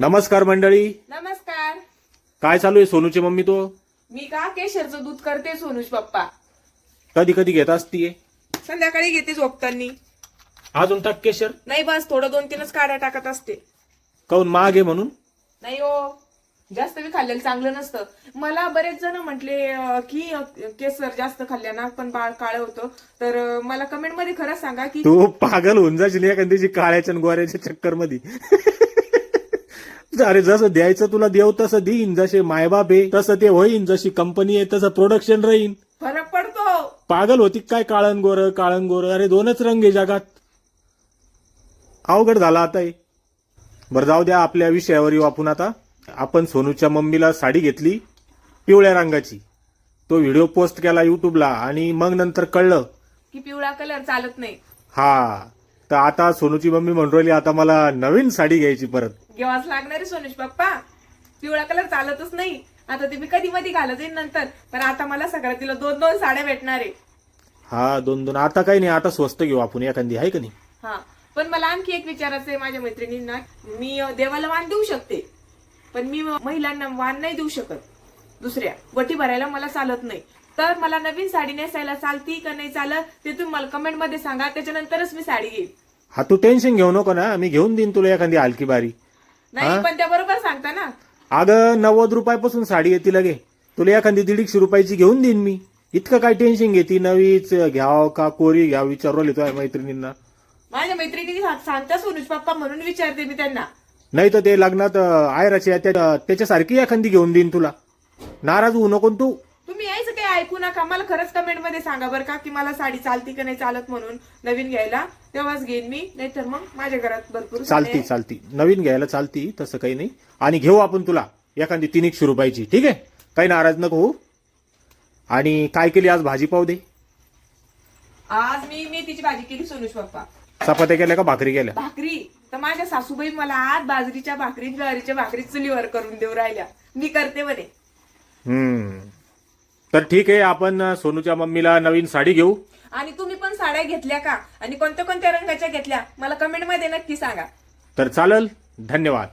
नमस्कार मंडळी. नमस्कार. काय चालू आहे सोनूची मम्मी तो? मी का केशरचं दूध करते सोनूज पप्पा? कधी कधी घेत असतीये. संध्याकाळी घेते झोपतानी अजून टाक केशर. नाही बस थोडं दोन तीनच काड्या टाकत असते. काऊन माग आहे म्हणून? नाही हो जास्त मी खाल्लेलं चांगलं नसतं. मला बरेच जण म्हटले अं, की अं, केसर जास्त खाल्ल्यानं पण बाळ काळं होतं. तर अं, मला कमेंटमध्ये खरंच सांगा की तू पागल होऊन जाशील एखाद्याची काळ्याच्या आणि गोऱ्याच्या चक्करमध्ये अरे जसं द्यायचं तुला देव तसं देईन. जसे मायबाप आहे तसं ते होईन. जशी कंपनी आहे तसं प्रोडक्शन राहीन. फरक पडतो. पागल होती काय काळण गोर काळण गोर अरे दोनच रंग आहे जगात. अवघड झाला आता हे. बरं जाऊ द्या आपल्या विषयावर येऊ आपण आता. आपण सोनूच्या मम्मीला साडी घेतली पिवळ्या रंगाची. तो व्हिडिओ पोस्ट केला युट्यूबला आणि मग नंतर कळलं. की पिवळा कलर चालत नाही. हा. तर आता सोनूची मम्मी म्हणून राहिली आता मला नवीन साडी घ्यायची परत. घेवाच लागणार आहे सोनूज पप्पा पिवळा कलर चालतच नाही. आता ते मी कधी मध्ये घालत येईन नंतर. पण आता मला सगळ्यात तिला दोन दोन साड्या भेटणार आहे. हा दोन दोन. आता काही नाही आता स्वस्त घेऊ आपण एखादी आहे का नाही? हा. पण मला आणखी एक विचारायचं आहे माझ्या मैत्रिणींना. मी देवाला वाण देऊ शकते. पण मी महिलांना वाण नाही देऊ शकत. दुसऱ्या वटी भरायला मला चालत नाही. तर मला नवीन साडी नेसायला चालती का नाही चालत ते तुम्ही मला कमेंटमध्ये सांगा. त्याच्यानंतरच मी साडी घेईल हा तू टेन्शन घेऊ नको ना. मी घेऊन देईन तुला एखादी हलकी बारी. नाही पण त्या बरोबर सांगता ना. अगं नव्वद रुपयापासून साडी येते लगे. तुला एखादी दीडशे रुपयाची घेऊन देईन मी. इतकं काय टेन्शन घेते? नवीच घ्याव का? कोरी घ्याव? विचारवली तुझ्या मैत्रिणींना. माझ्या मैत्रिणी सांगता सोनूज पप्पा म्हणून विचारते मी त्यांना. नाही तर ते लग्नात आयराची त्याच्यासारखी एखादी घेऊन देईन तुला. नाराज होऊ नको न तू. ऐकू नका. मला खरंच कमेंटमध्ये सांगा बरं का की मला साडी चालती का नाही चालत म्हणून नवीन घ्यायला. तेव्हाच घेईन मी. नाहीतर मग माझ्या घरात भरपूर साड्या चालती चालती. नवीन घ्यायला चालती तसं काही नाही. आणि घेऊ आपण तुला. एखादी तीन एकशे रुपयाची ठीक आहे? काही नाराज नको होऊ. आणि काय केली आज? भाजी पाव दे. आज मी मेथीची भाजी केली सोनूश पप्पा. चपात्या केल्या का भाकरी केल्या? भाकरी. तर माझ्या सासूबाई मला आज बाजरीच्या भाकरी ज्वारीच्या भाकरी चुलीवर करून देऊ राहिल्या. मी करते म्हणे. हम्म. तर ठीक आहे आपण सोनूच्या मम्मीला नवीन साडी घेऊ. आणि तुम्ही पण साड्या घेतल्या का? आणि कोणत्या कोणत्या रंगाच्या घेतल्या? मला कमेंटमध्ये नक्की सांगा. तर चालेल. धन्यवाद.